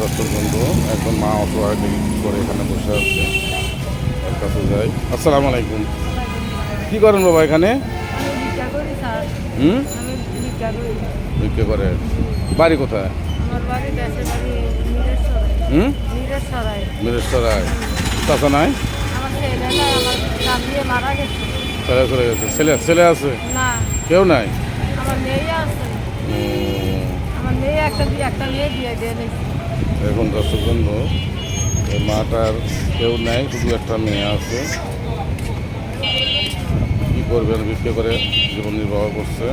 দর্শক বন্ধু একজন মা অসহায় করে এখানে বসে আছে। তার কাছে যাই। আসসালামু আলাইকুম। কি করেন বাবা এখানে? হুম? বিক্রি করে। বাড়ি কোথায়? হুম? মিরেশ্বরায়। চাষা নাই? ছেলে চলে গেছে। ছেলে ছেলে আছে? কেউ নাই? আমার মেয়ে আছে। আমার মেয়ে একটা মেয়ে দিয়ে দিয়ে এখন দর্শক বন্ধু মাটার কেউ নাই শুধু একটা মেয়ে আছে। কি করবেন বিক্রি করে জীবন নির্বাহ করছে।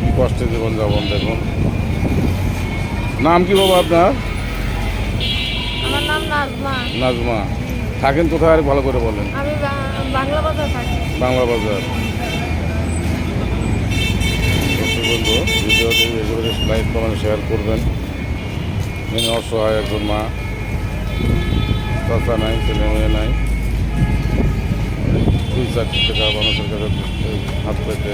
কি কষ্টে জীবন যাপন দেখুন। নাম কি বাবা আপনার? নাজমা। থাকেন কোথায় আর ভালো করে বলেন। বাংলা বাজার বন্ধু ভিডিওটি শেয়ার করবেন। মেনে অসহায় একজন মা। চাচা নাই ছেলে মেয়ে নাই। দুই চারটি টাকা মানুষের কাছে হাত পেতে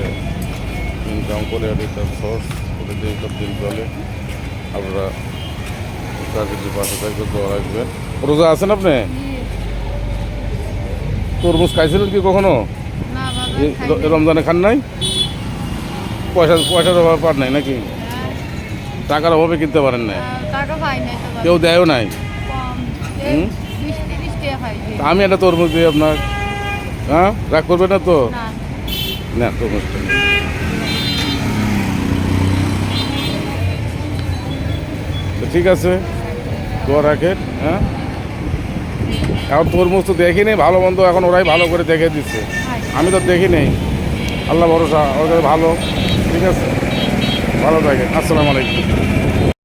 ইনকাম করে আর তার সোর্স করে দিয়ে সব দিন চলে। আপনারা কিছু পাশে থাকবে দোয়া রাখবেন। রোজা আছেন আপনি? তরমুজ খাইছিলেন কি কখনো? রমজানে খান নাই? পয়সা পয়সার অভাব পার নাই নাকি? টাকার অভাবে কিনতে পারেন না কেউ দেয়ও নাই? আমি একটা তরমুজ দিই আপনার। হ্যাঁ? রাগ করবে না তো? না। তরমুজটা তো ঠিক আছে দোয়া রাখেন হ্যাঁ? এখন তরমুজ তো দেখিনি ভালো মন্দ এখন ওরাই ভালো করে দেখে দিচ্ছে। আমি তো দেখি নেই। আল্লাহ ভরসা ওদের ভালো। ঠিক আছে? ভালো থাকেন। আসসালামু আলাইকুম।